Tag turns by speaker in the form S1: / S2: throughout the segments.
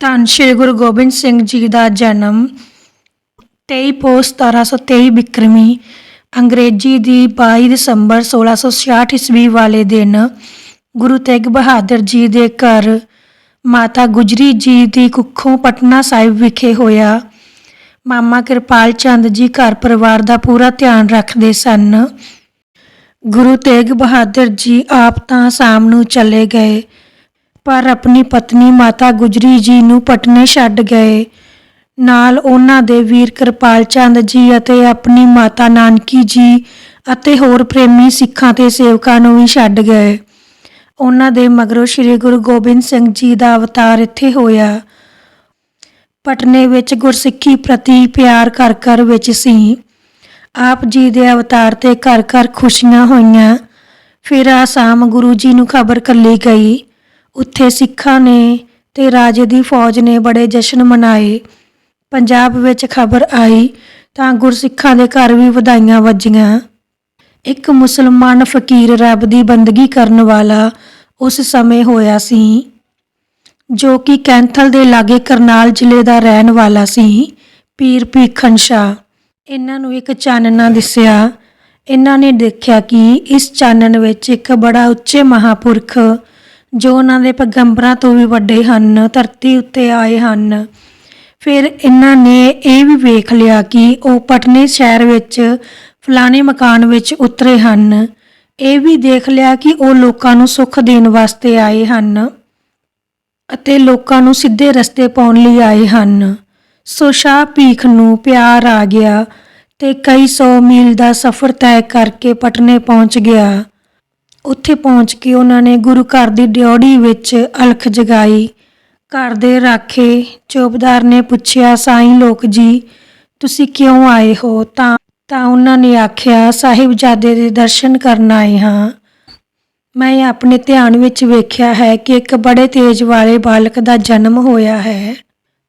S1: ਧੰਨ ਸ਼੍ਰੀ ਗੁਰੂ ਗੋਬਿੰਦ ਸਿੰਘ ਜੀ ਦਾ ਜਨਮ 23 ਪੋਸ 1723 ਬਿਕਰਮੀ, ਅੰਗਰੇਜ਼ੀ ਦੀ 22 ਦਸੰਬਰ 1666 ਈਸਵੀ ਵਾਲੇ ਦਿਨ ਗੁਰੂ ਤੇਗ ਬਹਾਦਰ ਜੀ ਦੇ ਘਰ ਮਾਤਾ ਗੁਜਰੀ ਜੀ ਦੀ ਕੁੱਖੋਂ ਪਟਨਾ ਸਾਹਿਬ ਵਿਖੇ ਹੋਇਆ। ਮਾਮਾ ਕਿਰਪਾਲ ਚੰਦ ਜੀ ਘਰ ਪਰਿਵਾਰ ਦਾ ਪੂਰਾ ਧਿਆਨ ਰੱਖਦੇ ਸਨ। ਗੁਰੂ ਤੇਗ ਬਹਾਦਰ ਜੀ ਆਪ ਤਾਂ ਸ਼ਾਮ ਨੂੰ ਚਲੇ ਗਏ। ਪਰ ਆਪਣੀ ਪਤਨੀ ਮਾਤਾ ਗੁਜਰੀ ਜੀ ਨੂੰ ਪਟਨੇ ਛੱਡ ਗਏ। ਨਾਲ ਉਹਨਾਂ ਦੇ ਵੀਰ ਕਿਰਪਾਲ ਚੰਦ ਜੀ ਅਤੇ ਆਪਣੀ ਮਾਤਾ ਨਾਨਕੀ ਜੀ ਅਤੇ ਹੋਰ ਪ੍ਰੇਮੀ ਸਿੱਖਾਂ ਤੇ ਸੇਵਕਾਂ ਨੂੰ ਵੀ ਛੱਡ ਗਏ। ਉਹਨਾਂ ਦੇ ਮਗਰੋਂ ਸ੍ਰੀ ਗੁਰੂ ਗੋਬਿੰਦ ਸਿੰਘ ਜੀ ਦਾ ਅਵਤਾਰ ਇੱਥੇ ਹੋਇਆ। ਪਟਨੇ ਵਿੱਚ ਗੁਰਸਿੱਖੀ ਪ੍ਰਤੀ ਪਿਆਰ ਘਰ ਘਰ ਵਿੱਚ ਸੀ। ਆਪ ਜੀ ਦੇ ਅਵਤਾਰ ਤੇ ਘਰ ਘਰ ਖੁਸ਼ੀਆਂ ਹੋਈਆਂ। ਫਿਰ ਆਸਾਮ ਗੁਰੂ ਜੀ ਨੂੰ ਖਬਰ ਕੱਲੀ ਗਈ। ਉੱਥੇ ਸਿੱਖਾਂ ਨੇ ਤੇ ਰਾਜੇ ਦੀ ਫੌਜ ਨੇ ਬੜੇ ਜਸ਼ਨ ਮਨਾਏ। ਪੰਜਾਬ ਵਿੱਚ ਖਬਰ ਆਈ ਤਾਂ ਗੁਰਸਿੱਖਾਂ ਦੇ ਘਰ ਵੀ ਵਧਾਈਆਂ ਵੱਜੀਆਂ। ਇੱਕ ਮੁਸਲਮਾਨ ਫਕੀਰ ਰੱਬ ਦੀ ਬੰਦਗੀ ਕਰਨ ਵਾਲਾ ਉਸ ਸਮੇਂ ਹੋਇਆ ਸੀ, ਜੋ ਕਿ ਕੈਂਥਲ ਦੇ ਲਾਗੇ ਕਰਨਾਲ ਜ਼ਿਲ੍ਹੇ ਦਾ ਰਹਿਣ ਵਾਲਾ ਸੀ, ਪੀਰ ਭੀਖਨ ਸ਼ਾਹ। ਇਹਨਾਂ ਨੂੰ ਇੱਕ ਚਾਨਣਾ ਦਿਸਿਆ। ਇਹਨਾਂ ਨੇ ਦੇਖਿਆ ਕਿ ਇਸ ਚਾਨਣ ਵਿੱਚ ਇੱਕ ਬੜਾ ਉੱਚੇ ਮਹਾਪੁਰਖ ਜੋ ਉਹਨਾਂ ਦੇ ਪੈਗੰਬਰਾਂ ਤੋਂ ਵੀ ਵੱਡੇ ਹਨ, ਧਰਤੀ ਉੱਤੇ ਆਏ ਹਨ। ਫਿਰ ਇਹਨਾਂ ਨੇ ਇਹ ਵੀ ਵੇਖ ਲਿਆ ਕਿ ਉਹ ਪਟਨੇ ਸ਼ਹਿਰ ਵਿੱਚ, ਫਲਾਣੇ ਮਕਾਨ ਵਿੱਚ ਉਤਰੇ ਹਨ। ਇਹ ਵੀ ਦੇਖ ਲਿਆ ਕਿ ਉਹ ਲੋਕਾਂ ਨੂੰ ਸੁੱਖ ਦੇਣ ਵਾਸਤੇ ਆਏ ਹਨ ਅਤੇ ਲੋਕਾਂ ਨੂੰ ਸਿੱਧੇ ਰਸਤੇ ਪਾਉਣ ਲਈ ਆਏ ਹਨ। ਸੋ ਸ਼ਾਹ ਭੀਖ ਨੂੰ ਪਿਆਰ ਆ ਗਿਆ ਤੇ ਕਈ ਸੌ ਮੀਲ ਦਾ ਸਫ਼ਰ ਤੈਅ ਕਰਕੇ ਪਟਨੇ ਪਹੁੰਚ ਗਿਆ। ਉੱਥੇ ਪਹੁੰਚ ਕੇ ਉਹਨਾਂ ਨੇ ਗੁਰੂ ਘਰ ਦੀ ਡਿਉੜੀ ਵਿੱਚ ਅਲਖ ਜਗਾਈ। ਘਰ ਦੇ ਰਾਖੇ ਚੌਬਦਾਰ ਨੇ ਪੁੱਛਿਆ, ਸਾਈਂ ਲੋਕ ਜੀ, ਤੁਸੀਂ ਕਿਉਂ ਆਏ ਹੋ? ਤਾਂ ਤਾਂ ਉਹਨਾਂ ਨੇ ਆਖਿਆ, ਸਾਹਿਬਜ਼ਾਦੇ ਦੇ ਦਰਸ਼ਨ ਕਰਨ ਆਏ ਹਾਂ। ਮੈਂ ਆਪਣੇ ਧਿਆਨ ਵਿੱਚ ਵੇਖਿਆ ਹੈ ਕਿ ਇੱਕ ਬੜੇ ਤੇਜ ਵਾਲੇ ਬਾਲਕ ਦਾ ਜਨਮ ਹੋਇਆ ਹੈ।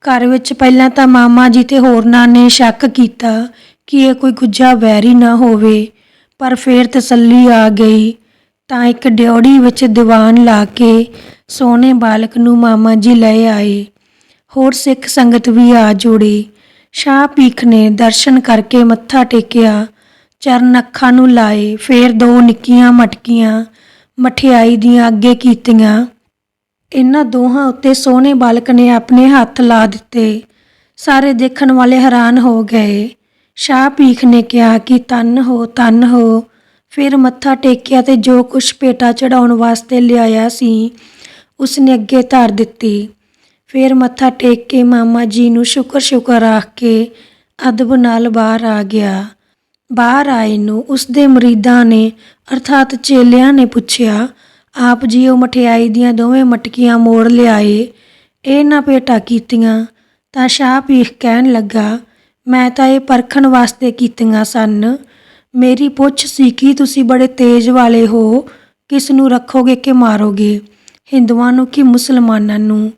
S1: ਘਰ ਵਿੱਚ ਪਹਿਲਾਂ ਤਾਂ ਮਾਮਾ ਜੀ ਤੇ ਹੋਰਨਾਂ ਨੇ ਸ਼ੱਕ ਕੀਤਾ ਕਿ ਇਹ ਕੋਈ ਗੁੱਜਾ ਵੈਰੀ ਨਾ ਹੋਵੇ, ਪਰ ਫੇਰ ਤਸੱਲੀ ਆ ਗਈ। ਤਾਂ ਇੱਕ ਡਿਉੜੀ ਵਿੱਚ ਦੀਵਾਨ ਲਾ ਕੇ ਸੋਹਣੇ ਬਾਲਕ ਨੂੰ ਮਾਮਾ ਜੀ ਲੈ ਆਏ। ਹੋਰ ਸਿੱਖ ਸੰਗਤ ਵੀ ਆ ਜੁੜੀ। ਸ਼ਾਹ ਪੀਖ ਨੇ ਦਰਸ਼ਨ ਕਰਕੇ ਮੱਥਾ ਟੇਕਿਆ। ਚਰਨ ਅੱਖਾਂ ਨੂੰ ਲਾਏ। ਫੇਰ ਦੋ ਨਿੱਕੀਆਂ ਮਟਕੀਆਂ ਮਠਿਆਈ ਦੀਆਂ ਅੱਗੇ ਕੀਤੀਆਂ। ਇਹਨਾਂ ਦੋਹਾਂ ਉੱਤੇ ਸੋਹਣੇ ਬਾਲਕ ਨੇ ਆਪਣੇ ਹੱਥ ਲਾ ਦਿੱਤੇ। ਸਾਰੇ ਦੇਖਣ ਵਾਲੇ ਹੈਰਾਨ ਹੋ ਗਏ। ਸ਼ਾਹ ਪੀਖ ਨੇ ਕਿਹਾ ਕਿ ਤਨ ਹੋ ਤਨ ਹੋ। ਫਿਰ ਮੱਥਾ ਟੇਕਿਆ ਤੇ ਜੋ ਕੁਛ ਪੇਟਾ ਚੜਾਉਣ ਵਾਸਤੇ ਲਿਆਇਆ ਸੀ, ਉਸਨੇ ਅੱਗੇ ਧਰ ਦਿੱਤੀ। ਫਿਰ ਮੱਥਾ ਟੇਕ ਕੇ ਮਾਮਾ ਜੀ ਨੂੰ ਸ਼ੁਕਰ ਸ਼ੁਕਰ ਆਖ ਕੇ ਅਦਬ ਨਾਲ ਬਾਹਰ ਆ ਗਿਆ। ਬਾਹਰ ਆਏ ਨੂੰ ਉਸਦੇ ਮਰੀਦਾਂ ਨੇ, ਅਰਥਾਤ ਚੇਲਿਆਂ ਨੇ ਪੁੱਛਿਆ, ਆਪ ਜੀ ਉਹ ਮਠਿਆਈ ਦੀਆਂ ਦੋਵੇਂ ਮਟਕੀਆਂ ਮੋੜ ਲਿਆਏ, ਇਹ ਨਾ ਭੇਟਾ ਕੀਤੀਆਂ? ਤਾਂ ਸ਼ਾਹ ਪੀਖ ਕਹਿਣ ਲੱਗਾ, ਮੈਂ ਤਾਂ ਇਹ ਪਰਖਣ ਵਾਸਤੇ ਕੀਤੀਆਂ ਸਨ। ਮੇਰੀ ਪੁੱਛ ਸੀ ਕਿ ਤੁਸੀਂ ਬੜੇ ਤੇਜ਼ ਵਾਲੇ ਹੋ ਕਿਸ ਨੂੰ ਰੱਖੋਗੇ ਕਿ ਮਾਰੋਗੇ? ਹਿੰਦੂਆਂ ਨੂੰ ਕਿ ਮੁਸਲਮਾਨਾਂ ਨੂੰ?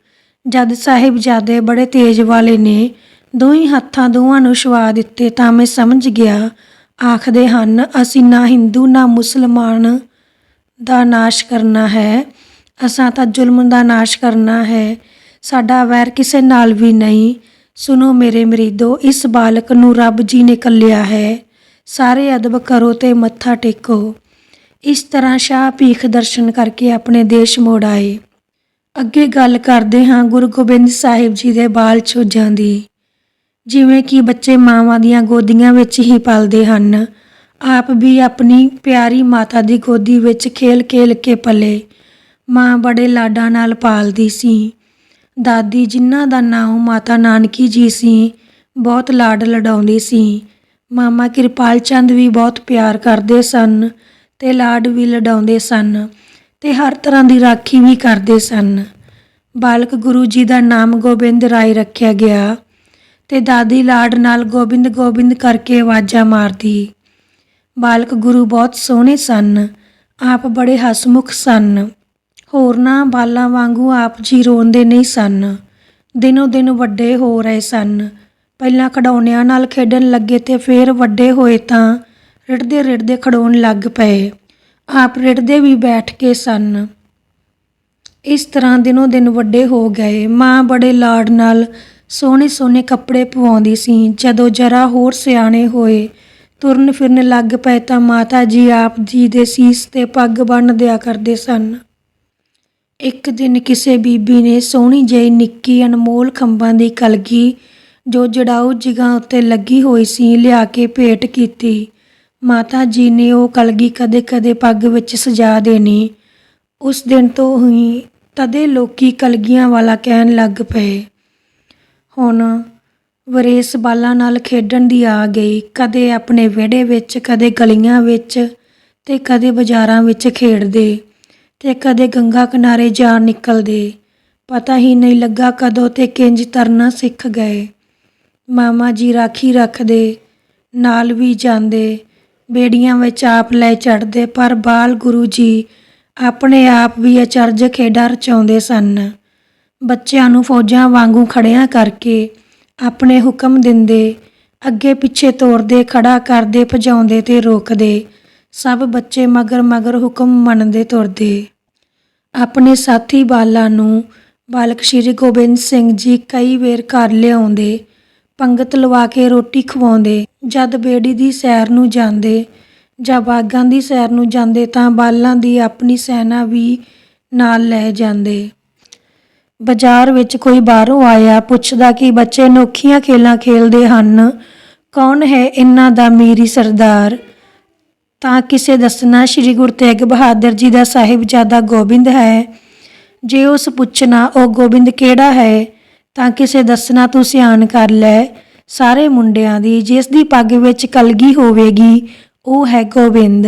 S1: ਜਦ ਸਾਹਿਬਜ਼ਾਦੇ ਬੜੇ ਤੇਜ਼ ਵਾਲੇ ਨੇ ਦੋਹੀਂ ਹੱਥਾਂ ਦੋਵਾਂ ਨੂੰ ਛੁਆ ਦਿੱਤੇ ਤਾਂ ਮੈਂ ਸਮਝ ਗਿਆ। ਆਖਦੇ ਹਨ, ਅਸੀਂ ਨਾ ਹਿੰਦੂ, ਨਾ ਮੁਸਲਮਾਨ ਦਾ ਨਾਸ਼ ਕਰਨਾ ਹੈ। ਅਸਾਂ ਤਾਂ ਜ਼ੁਲਮ ਦਾ ਨਾਸ਼ ਕਰਨਾ ਹੈ। ਸਾਡਾ ਵੈਰ ਕਿਸੇ ਨਾਲ ਵੀ ਨਹੀਂ। ਸੁਨੋ ਮੇਰੇ ਮਰੀਦੋ, ਇਸ ਬਾਲਕ ਨੂੰ ਰੱਬ ਜੀ ਨੇ ਕੱਲਿਆ ਹੈ। ਸਾਰੇ ਅਦਬ ਕਰੋ ਤੇ ਮੱਥਾ ਟੇਕੋ। ਇਸ ਤਰ੍ਹਾਂ ਸ਼ਾਹ ਭੀਖ ਦਰਸ਼ਨ ਕਰਕੇ ਆਪਣੇ ਦੇਸ਼ ਮੋੜ ਆਏ। ਅੱਗੇ ਗੱਲ ਕਰਦੇ ਹਾਂ ਗੁਰੂ ਗੋਬਿੰਦ ਸਾਹਿਬ ਜੀ ਦੇ ਬਾਲ ਛੋਜਾਂ ਦੀ। ਜਿਵੇਂ ਕਿ ਬੱਚੇ ਮਾਵਾਂ ਦੀਆਂ ਗੋਦੀਆਂ ਵਿੱਚ ਹੀ ਪਲਦੇ ਹਨ। ਆਪ ਵੀ ਆਪਣੀ ਪਿਆਰੀ ਮਾਤਾ ਦੀ ਗੋਦੀ ਵਿੱਚ ਖੇਲ-ਖੇਲ ਕੇ ਪਲੇ। ਮਾਂ ਬੜੇ ਲਾਡਾਂ ਨਾਲ ਪਾਲਦੀ ਸੀ। ਦਾਦੀ ਜਿਨ੍ਹਾਂ ਦਾ ਨਾਮ ਮਾਤਾ ਨਾਨਕੀ ਜੀ ਸੀ, ਬਹੁਤ ਲਾਡ ਲੜਾਉਂਦੀ ਸੀ। ਮਾਮਾ ਕਿਰਪਾਲ ਚੰਦ ਵੀ ਬਹੁਤ ਪਿਆਰ ਕਰਦੇ ਸਨ ਤੇ ਲਾਡ ਵੀ ਲਡਾਉਂਦੇ ਸਨ ਤੇ ਹਰ ਤਰ੍ਹਾਂ ਦੀ ਰਾਖੀ ਵੀ ਕਰਦੇ ਸਨ। ਬਾਲਕ ਗੁਰੂ ਜੀ ਦਾ ਨਾਮ ਗੋਬਿੰਦ ਰਾਏ ਰੱਖਿਆ ਗਿਆ ਤੇ ਦਾਦੀ ਲਾਡ ਨਾਲ ਗੋਬਿੰਦ ਗੋਬਿੰਦ ਕਰਕੇ ਆਵਾਜ਼ਾਂ ਮਾਰਦੀ। ਬਾਲਕ ਗੁਰੂ ਬਹੁਤ ਸੋਹਣੇ ਸਨ, ਆਪ ਬੜੇ ਹਸਮੁਖ ਸਨ। ਹੋਰਨਾਂ ਬਾਲਾਂ ਵਾਂਗੂ ਆਪ ਜੀ ਰੋਂਦੇ ਨਹੀਂ ਸਨ। ਦਿਨੋ ਦਿਨ ਵੱਡੇ ਹੋ ਰਹੇ ਸਨ। ਪਹਿਲਾਂ ਖਿਡੌਣਿਆਂ ਨਾਲ ਖੇਡਣ ਲੱਗੇ ਤੇ ਫੇਰ ਵੱਡੇ ਹੋਏ ਤਾਂ ਰਿੜਦੇ ਰਿੜਦੇ ਖੜੋਣ ਲੱਗ ਪਏ। ਆਪ ਰਿੜਦੇ ਵੀ ਬੈਠ ਕੇ ਸਨ। ਇਸ ਤਰ੍ਹਾਂ ਦਿਨੋ ਦਿਨ ਵੱਡੇ ਹੋ ਗਏ। ਮਾਂ ਬੜੇ ਲਾਡ ਨਾਲ ਸੋਹਣੇ ਸੋਹਣੇ ਕੱਪੜੇ ਪਵਾਉਂਦੀ ਸੀ। ਜਦੋਂ ਜਰਾ ਹੋਰ ਸਿਆਣੇ ਹੋਏ, ਤੁਰਨ ਫਿਰਨ ਲੱਗ ਪਏ ਤਾਂ ਮਾਤਾ ਜੀ ਆਪ ਜੀ ਦੇ ਸੀਸ ਤੇ ਪੱਗ ਬੰਨ੍ਹ ਦਿਆ ਕਰਦੇ ਸਨ। ਇੱਕ ਦਿਨ ਕਿਸੇ ਬੀਬੀ ਨੇ ਸੋਹਣੀ ਜਿਹੀ ਨਿੱਕੀ ਅਨਮੋਲ ਖੰਭਾਂ ਦੀ ਕਲਗੀ ਜੋ ਜੜਾਊ ਜਿਗਾਂ ਉੱਤੇ ਲੱਗੀ ਹੋਈ ਸੀ, ਲਿਆ ਕੇ ਭੇਟ ਕੀਤੀ। ਮਾਤਾ ਜੀ ਨੇ ਉਹ ਕਲਗੀ ਕਦੇ-ਕਦੇ ਪੱਗ ਵਿੱਚ ਸਜਾ ਦੇਣੀ। ਉਸ ਦਿਨ ਤੋਂ ਹੀ ਤਦੇ ਲੋਕੀ ਕਲਗੀਆਂ ਵਾਲਾ ਕਹਿਣ ਲੱਗ ਪਏ। ਹੁਣ ਵਰੇਸ ਬਾਲਾਂ ਨਾਲ ਖੇਡਣ ਦੀ ਆ ਗਈ। ਕਦੇ ਆਪਣੇ ਵਿਹੜੇ ਵਿੱਚ, ਕਦੇ ਗਲੀਆਂ ਵਿੱਚ ਤੇ ਕਦੇ ਬਾਜ਼ਾਰਾਂ ਵਿੱਚ ਖੇਡਦੇ ਤੇ ਕਦੇ ਗੰਗਾ ਕਿਨਾਰੇ ਜਾ ਨਿਕਲਦੇ। ਪਤਾ ਹੀ ਨਹੀਂ ਲੱਗਾ ਕਦੋਂ ਤੇ ਕਿੰਜ ਤਰਨਾ ਸਿੱਖ ਗਏ। ਮਾਮਾ ਜੀ ਰਾਖੀ ਰੱਖਦੇ, ਨਾਲ ਵੀ ਜਾਂਦੇ, ਬੇੜੀਆਂ ਵਿੱਚ ਆਪ ਲੈ ਚੜਦੇ ਪਰ ਬਾਲ ਗੁਰੂ ਜੀ ਆਪਣੇ ਆਪ ਵੀ ਅਚਰਜ ਖੇਡਾਂ ਰਚਾਉਂਦੇ ਸਨ। ਬੱਚਿਆਂ ਨੂੰ ਫੌਜਾਂ ਵਾਂਗੂ ਖੜਿਆਂ ਕਰਕੇ ਆਪਣੇ ਹੁਕਮ ਦਿੰਦੇ, ਅੱਗੇ ਪਿੱਛੇ ਤੋਰਦੇ ਖੜਾ ਕਰਦੇ, ਭਜਾਉਂਦੇ ਤੇ ਰੋਕਦੇ, ਸਭ ਬੱਚੇ ਮਗਰ ਮਗਰ ਹੁਕਮ ਮੰਨਦੇ ਤੁਰਦੇ। ਆਪਣੇ ਸਾਥੀ ਬਾਲਾਂ ਨੂੰ ਬਾਲਕ ਸ਼੍ਰੀ ਗੋਬਿੰਦ ਸਿੰਘ ਜੀ ਕਈ ਵੇਰ ਘਰ ਲਿਆਉਂਦੇ ਪੰਗਤ ਲਵਾ ਕੇ ਰੋਟੀ ਖਵਾਉਂਦੇ, ਜਦ ਬੇੜੀ ਦੀ ਸੈਰ ਨੂੰ ਜਾਂਦੇ, ਜਾਂ ਬਾਗਾਂ ਦੀ ਸੈਰ ਨੂੰ ਜਾਂਦੇ ਤਾਂ ਬਾਲਾਂ ਦੀ ਆਪਣੀ ਸੈਨਾ ਵੀ ਨਾਲ ਲੈ ਜਾਂਦੇ। ਬਾਜ਼ਾਰ ਵਿੱਚ ਕੋਈ ਬਾਹਰੋਂ ਆਇਆ ਪੁੱਛਦਾ ਕਿ ਬੱਚੇ ਨੋਖੀਆਂ ਖੇਲਾਂ ਖੇਲਦੇ ਹਨ, ਕੌਣ ਹੈ ਇਹਨਾਂ ਦਾ ਮੀਰੀ ਸਰਦਾਰ? ਤਾਂ ਕਿਸੇ ਦੱਸਣਾ ਸ੍ਰੀ ਗੁਰੂ ਤੇਗ ਬਹਾਦਰ ਜੀ ਦਾ ਸਾਹਿਬਜ਼ਾਦਾ ਗੋਬਿੰਦ ਹੈ। ਜੇ ਉਸ ਪੁੱਛਣਾ, ਉਹ ਗੋਬਿੰਦ ਕਿਹੜਾ ਹੈ? ਤਾਂ ਕਿਸੇ ਦੱਸਣਾ ਤੂੰ ਸਿਆਣ ਕਰ ਲੈ। ਸਾਰੇ ਮੁੰਡਿਆਂ ਦੀ ਜਿਸ ਦੀ ਪੱਗ ਵਿੱਚ ਕਲਗੀ ਹੋਵੇਗੀ, ਉਹ ਹੈ ਗੋਬਿੰਦ।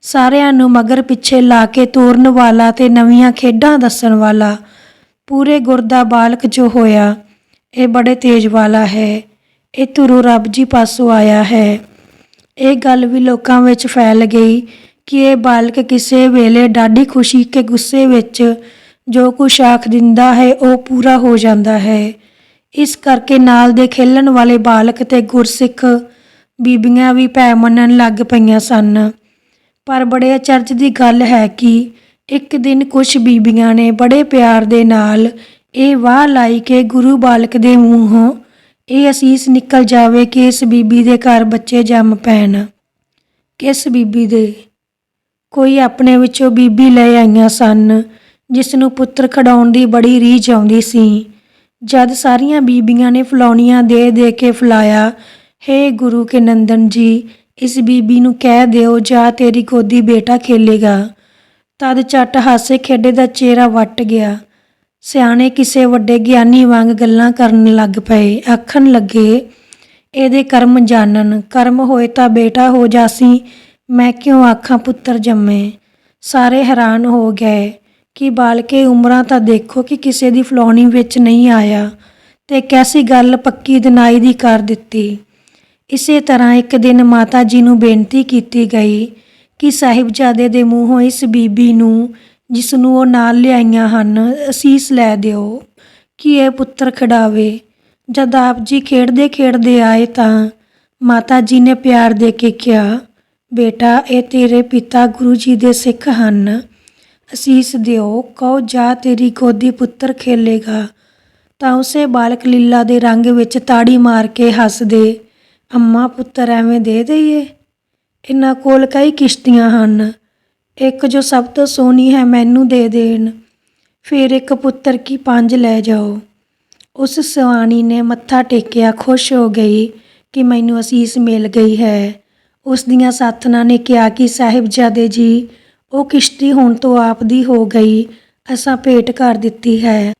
S1: ਸਾਰਿਆਂ ਨੂੰ ਮਗਰ ਪਿੱਛੇ ਲਾ ਕੇ ਤੋਰਨ ਵਾਲਾ ਤੇ ਨਵੀਆਂ ਖੇਡਾਂ ਦੱਸਣ ਵਾਲਾ। ਪੂਰੇ ਗੁਰ ਦਾ ਬਾਲਕ ਜੋ ਹੋਇਆ, ਇਹ ਬੜੇ ਤੇਜ ਵਾਲਾ ਹੈ। ਇਹ ਤੁਰੂ ਰੱਬ ਜੀ ਪਾਸੋਂ ਆਇਆ ਹੈ। ਇਹ ਗੱਲ ਵੀ ਲੋਕਾਂ ਵਿੱਚ ਫੈਲ ਗਈ ਕਿ ਇਹ ਬਾਲਕ ਕਿਸੇ ਵੇਲੇ ਡਾਢੀ ਖੁਸ਼ੀ ਕੇ ਗੁੱਸੇ ਵਿੱਚ ਜੋ ਕੁਛ ਆਖ ਦਿੰਦਾ ਹੈ, ਉਹ ਪੂਰਾ ਹੋ ਜਾਂਦਾ ਹੈ। ਇਸ ਕਰਕੇ ਨਾਲ ਦੇ ਖੇਲਣ ਵਾਲੇ ਬਾਲਕ ਤੇ ਗੁਰਸਿੱਖ ਬੀਬੀਆਂ ਵੀ ਭੈ ਮੰਨਣ ਲੱਗ ਪਈਆਂ ਸਨ। ਪਰ ਬੜੇ ਅਚਰਜ ਦੀ ਗੱਲ ਹੈ ਕਿ ਇੱਕ ਦਿਨ ਕੁਝ ਬੀਬੀਆਂ ਨੇ ਬੜੇ ਪਿਆਰ ਦੇ ਨਾਲ ਇਹ ਵਾਹ ਲਾਈ ਕਿ ਗੁਰੂ ਬਾਲਕ ਦੇ ਮੂੰਹੋਂ ਇਹ ਅਸੀਸ ਨਿਕਲ ਜਾਵੇ ਕਿ ਇਸ ਬੀਬੀ ਦੇ ਘਰ ਬੱਚੇ ਜੰਮ ਪੈਣ। ਕਿਸ ਬੀਬੀ ਦੇ? ਕੋਈ ਆਪਣੇ ਵਿੱਚੋਂ ਬੀਬੀ ਲੈ ਆਈਆਂ ਸਨ। ਜਿਸ ਨੂੰ ਪੁੱਤਰ ਖਿਡਾਉਣ ਦੀ ਬੜੀ ਰੀਝ ਆਉਂਦੀ ਸੀ। ਜਦ ਸਾਰੀਆਂ ਬੀਬੀਆਂ ਨੇ ਫਲਾਉਣੀਆਂ ਦੇ ਦੇ ਕੇ ਫਲਾਇਆ, ਹੇ ਗੁਰੂ ਕੇ ਨੰਦਨ ਜੀ, ਇਸ ਬੀਬੀ ਨੂੰ ਕਹਿ ਦਿਓ, ਜਾ ਤੇਰੀ ਗੋਦੀ ਬੇਟਾ ਖੇਲੇਗਾ। ਤਦ ਝੱਟ ਹਾਸੇ ਖੇਡੇ ਦਾ ਚਿਹਰਾ ਵੱਟ ਗਿਆ। ਸਿਆਣੇ ਕਿਸੇ ਵੱਡੇ ਗਿਆਨੀ ਵਾਂਗ ਗੱਲਾਂ ਕਰਨ ਲੱਗ ਪਏ। ਆਖਣ ਲੱਗੇ, ਇਹਦੇ ਕਰਮ ਜਾਣਨ। ਕਰਮ ਹੋਏ ਤਾਂ ਬੇਟਾ ਹੋ ਜਾਸੀ, ਮੈਂ ਕਿਉਂ ਆਖਾਂ ਪੁੱਤਰ ਜੰਮੇ? ਸਾਰੇ ਹੈਰਾਨ ਹੋ ਗਏ। ਕਿ ਬਾਲਕੇ ਉਮਰਾਂ ਤਾਂ ਦੇਖੋ ਕਿ ਕਿਸੇ ਦੀ ਫਲੋਣੀ ਵਿੱਚ ਨਹੀਂ ਆਇਆ ਤੇ ਕੈਸੀ ਗੱਲ ਪੱਕੀ ਦਿਨਾਈ ਦੀ ਕਰ ਦਿੱਤੀ। ਇਸੇ ਤਰ੍ਹਾਂ ਇੱਕ ਦਿਨ ਮਾਤਾ ਜੀ ਨੂੰ ਬੇਨਤੀ ਕੀਤੀ ਗਈ ਕਿ ਸਾਹਿਬਜ਼ਾਦੇ ਦੇ ਮੂੰਹੋਂ ਇਸ ਬੀਬੀ ਨੂੰ, ਜਿਸ ਨੂੰ ਉਹ ਨਾਲ ਲਿਆਈਆਂ ਹਨ, ਅਸੀਸ ਲੈ ਦਿਓ, ਕਿ ਇਹ ਪੁੱਤਰ ਖਿਡਾਵੇ। ਜਦ ਆਪ ਜੀ ਖੇਡਦੇ ਖੇਡਦੇ ਆਏ ਤਾਂ ਮਾਤਾ ਜੀ ਨੇ ਪਿਆਰ ਦੇ ਕੇ ਕਿਹਾ, ਬੇਟਾ, ਇਹ ਤੇਰੇ ਪਿਤਾ ਗੁਰੂ ਜੀ ਦੇ ਸਿੱਖ ਹਨ। ਅਸੀਸ ਦਿਓ, ਕਹੋ, ਜਾ ਤੇਰੀ ਗੋਦੀ ਪੁੱਤਰ ਖੇਲੇਗਾ। ਤਾਂ ਉਸੇ ਬਾਲਕ ਲੀਲਾ ਦੇ ਰੰਗ ਵਿੱਚ ਤਾੜੀ ਮਾਰ ਕੇ ਹੱਸਦੇ, ਅੰਮਾ ਪੁੱਤਰ ਐਵੇਂ ਦੇ ਦਈਏ। ਇਹਨਾਂ ਕੋਲ ਕਈ ਕਿਸ਼ਤੀਆਂ ਹਨ। ਇੱਕ ਜੋ ਸਭ ਤੋਂ ਸੋਹਣੀ ਹੈ, ਮੈਨੂੰ ਦੇ ਦੇਣ। ਫਿਰ ਇੱਕ ਪੁੱਤਰ ਕੀ ਪੰਜ ਲੈ ਜਾਓ। ਉਸ ਸਵਾਣੀ ਨੇ ਮੱਥਾ ਟੇਕਿਆ, ਖੁਸ਼ ਹੋ ਗਈ ਕਿ ਮੈਨੂੰ ਅਸੀਸ ਮਿਲ ਗਈ ਹੈ। ਉਸ ਦੀਆਂ ਸਾਥਣਾਂ ਨੇ ਕਿਹਾ ਕਿ ਸਾਹਿਬਜ਼ਾਦੇ ਜੀ ਉਹ ਕਿਸ਼ਤੀ ਹੁਣ ਤੋਂ ਆਪ ਦੀ ਹੋ ਗਈ, ਅਸਾਂ ਭੇਟ ਕਰ ਦਿੱਤੀ ਹੈ।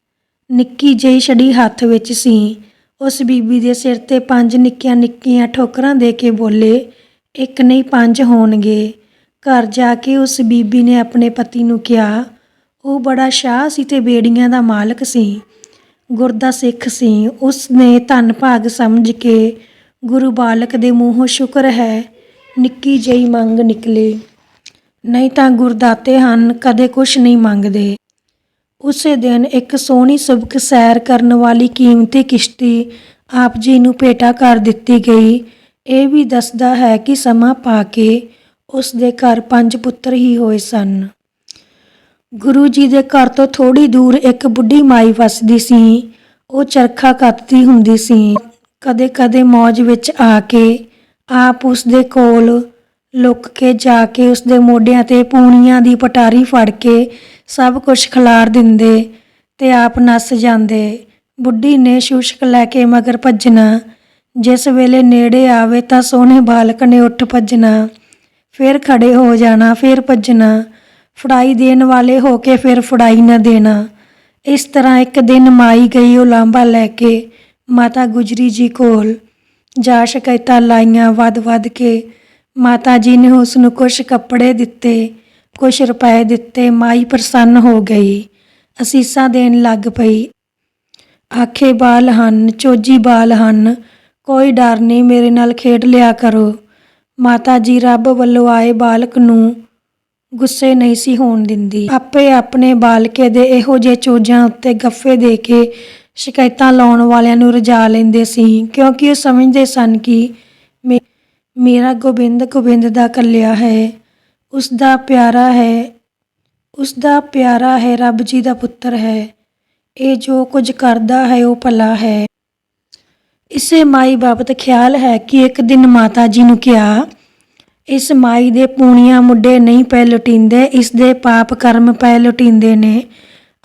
S1: ਨਿੱਕੀ ਜਿਹੀ ਛੜੀ ਹੱਥ ਵਿੱਚ ਸੀ। ਉਸ ਬੀਬੀ ਦੇ ਸਿਰ ਤੇ ਪੰਜ ਨਿੱਕੀਆਂ ਨਿੱਕੀਆਂ ਠੋਕਰਾਂ ਦੇ ਕੇ ਬੋਲੇ, ਇੱਕ ਨਹੀਂ ਪੰਜ ਹੋਣਗੇ। ਘਰ ਜਾ ਕੇ ਉਸ ਬੀਬੀ ਨੇ ਆਪਣੇ ਪਤੀ ਨੂੰ ਕਿਹਾ, ਉਹ ਬੜਾ ਸ਼ਾਹ ਸੀ ਤੇ ਬੇੜੀਆਂ ਦਾ ਮਾਲਕ ਸੀ। ਗੁਰਦਾ ਸਿੱਖ ਸੀ। ਉਸ ਨੇ ਧੰਨ ਭਾਗ ਸਮਝ ਕੇ ਗੁਰੂ ਬਾਲਕ ਦੇ ਮੂੰਹੋਂ ਸ਼ੁਕਰ ਹੈ, ਨਿੱਕੀ ਜਿਹੀ ਮੰਗ ਨਿਕਲੇ। ਨਹੀਂ ਤਾਂ ਗੁਰਦਾਤੇ ਹਨ, ਕਦੇ ਕੁਛ ਨਹੀਂ ਮੰਗਦੇ। ਉਸੇ ਦਿਨ ਇੱਕ ਸੋਹਣੀ ਸੁਬਕ ਸੈਰ ਕਰਨ ਵਾਲੀ ਕੀਮਤੀ ਕਿਸ਼ਤੀ ਆਪ ਜੀ ਨੂੰ ਭੇਟਾ ਕਰ ਦਿੱਤੀ ਗਈ। ਇਹ ਵੀ ਦੱਸਦਾ ਹੈ ਕਿ ਸਮਾਂ ਪਾ ਕੇ ਉਸ ਦੇ ਘਰ ਪੰਜ ਪੁੱਤਰ ਹੀ ਹੋਏ ਸਨ। ਗੁਰੂ ਜੀ ਦੇ ਘਰ ਤੋਂ ਥੋੜੀ ਦੂਰ ਇੱਕ ਬੁੱਢੀ ਮਾਈ ਵਸਦੀ ਸੀ। ਉਹ ਚਰਖਾ ਕੱਤਦੀ ਹੁੰਦੀ ਸੀ। ਕਦੇ-ਕਦੇ ਮੌਜ ਵਿੱਚ ਆ ਕੇ ਆਪ ਉਸ ਦੇ ਕੋਲ ਲੁੱਕ ਕੇ ਜਾ ਕੇ ਉਸ ਦੇ ਮੋਢਿਆਂ ਤੇ ਪੂਣੀਆਂ ਦੀ ਪਟਾਰੀ ਫੜ ਕੇ ਸਭ ਕੁਝ ਖਿਲਾਰ ਦਿੰਦੇ ਤੇ ਆਪ ਨੱਸ ਜਾਂਦੇ। ਬੁੱਢੀ ਨੇ ਸ਼ੂਸ਼ਕ ਲੈ ਕੇ ਮਗਰ ਭੱਜਣਾ। ਜਿਸ ਵੇਲੇ ਨੇੜੇ ਆਵੇ ਤਾਂ ਸੋਹਣੇ ਬਾਲਕ ਨੇ ਉੱਠ ਭੱਜਣਾ। ਫਿਰ ਖੜੇ ਹੋ ਜਾਣਾ, ਫਿਰ ਭੱਜਣਾ। ਫੜਾਈ ਦੇਣ ਵਾਲੇ ਹੋ ਕੇ ਫਿਰ ਫੜਾਈ ਨਾ ਦੇਣਾ। ਇਸ ਤਰ੍ਹਾਂ ਇੱਕ ਦਿਨ ਮਾਈ ਗਈ ਉਹ ਲਾਂਬਾ ਲੈ ਕੇ ਮਾਤਾ ਗੁਜਰੀ ਜੀ ਕੋਲ। ਜਾ ਸ਼ਿਕਾਇਤਾਂ ਲਾਈਆਂ ਵੱਧ-ਵੱਧ ਕੇ। ਮਾਤਾ ਜੀ ਨੇ ਉਸ ਨੂੰ ਕੁਝ ਕੱਪੜੇ ਦਿੱਤੇ ਕੁਝ ਰੁਪਏ ਦਿੱਤੇ, ਮਾਈ ਪ੍ਰਸੰਨ ਹੋ ਗਈ। ਅਸੀਸਾਂ ਦੇਣ ਲੱਗ ਪਈ। ਆਖੇ, ਬਾਲ ਹਨ, ਚੋਜੀ ਬਾਲ ਹਨ, ਕੋਈ ਡਰ ਨਹੀਂ, ਮੇਰੇ ਨਾਲ ਖੇਡ ਲਿਆ ਕਰੋ। ਮਾਤਾ ਜੀ ਰੱਬ ਵੱਲੋਂ ਆਏ ਬਾਲਕ ਨੂੰ ਗੁੱਸੇ ਨਹੀਂ ਸੀ ਹੋਣ ਦਿੰਦੀ। ਆਪੇ ਆਪਣੇ ਬਾਲਕੇ ਦੇ ਇਹੋ ਜਿਹੇ ਚੋਜਾਂ ਉੱਤੇ ਗੱਫੇ ਦੇ ਕੇ ਸ਼ਿਕਾਇਤਾਂ ਲਾਉਣ ਵਾਲਿਆਂ ਨੂੰ ਰਜਾ ਲੈਂਦੇ ਸੀ, ਕਿਉਂਕਿ ਉਹ ਸਮਝਦੇ ਸਨ ਕਿ ਮੇ- ਮੇਰਾ ਗੋਬਿੰਦ ਗੋਬਿੰਦ ਦਾ ਕੱਲਿਆ ਹੈ ਉਸ ਦਾ ਪਿਆਰਾ ਹੈ ਉਸ ਦਾ ਪਿਆਰਾ ਹੈ, ਰੱਬ ਜੀ ਦਾ ਪੁੱਤਰ ਹੈ, ਇਹ ਜੋ ਕੁਝ ਕਰਦਾ ਹੈ, ਉਹ ਭਲਾ ਹੈ। ਇਸੇ ਮਾਈ ਬਾਬਤ ਖਿਆਲ ਹੈ ਕਿ ਇੱਕ ਦਿਨ ਮਾਤਾ ਜੀ ਨੂੰ ਕਿਹਾ, ਇਸ ਮਾਈ ਦੇ ਪੂਣੀਆਂ ਮੁੱਢੇ ਨਹੀਂ ਪੈ ਲੁਟਿੰਦੇ, ਇਸ ਦੇ ਪਾਪ ਕਰਮ ਪੈ ਲੁਟਿੰਦੇ ਨੇ।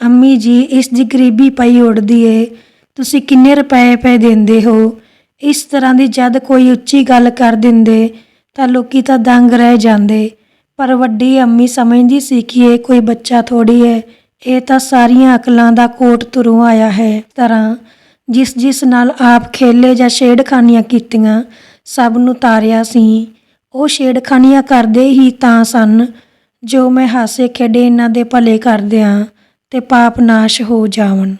S1: ਅੰਮੀ ਜੀ, ਇਸ ਦੀ ਗਰੀਬੀ ਪਈ ਉੜਦੀ ਏ, ਤੁਸੀਂ ਕਿੰਨੇ ਰੁਪਏ ਪੈ ਦਿੰਦੇ ਹੋ? ਇਸ ਤਰ੍ਹਾਂ ਦੀ ਜਦ ਕੋਈ ਉੱਚੀ ਗੱਲ ਕਰ ਦਿੰਦੇ, ਤਾਂ ਲੋਕੀ ਤਾਂ ਦੰਗ ਰਹਿ ਜਾਂਦੇ। ਪਰ ਵੱਡੀ ਅੰਮੀ ਸਮਝਦੀ ਸੀ ਕਿ ਇਹ ਕੋਈ ਬੱਚਾ ਥੋੜੀ ਹੈ। ਇਹ ਤਾਂ ਸਾਰੀਆਂ ਅਕਲਾਂ ਦਾ ਕੋਟ ਤੁਰੋਂ ਆਇਆ ਹੈ। ਤਰ੍ਹਾਂ ਜਿਸ ਜਿਸ ਨਾਲ ਆਪ ਖੇਲੇ ਜਾਂ ਛੇੜਖਾਨੀਆਂ ਕੀਤੀਆਂ, ਸਭ ਨੂੰ ਤਾਰਿਆ ਸੀ। ਉਹ ਛੇੜਖਾਨੀਆਂ ਕਰਦੇ ਹੀ ਤਾਂ ਸਨ, ਜੋ ਮੈਂ ਹਾਸੇ ਖੇਡੇ ਇਹਨਾਂ ਦੇ ਭਲੇ ਕਰਦਿਆਂ, ਤੇ ਪਾਪ ਨਾਸ਼ ਹੋ ਜਾਵਣ।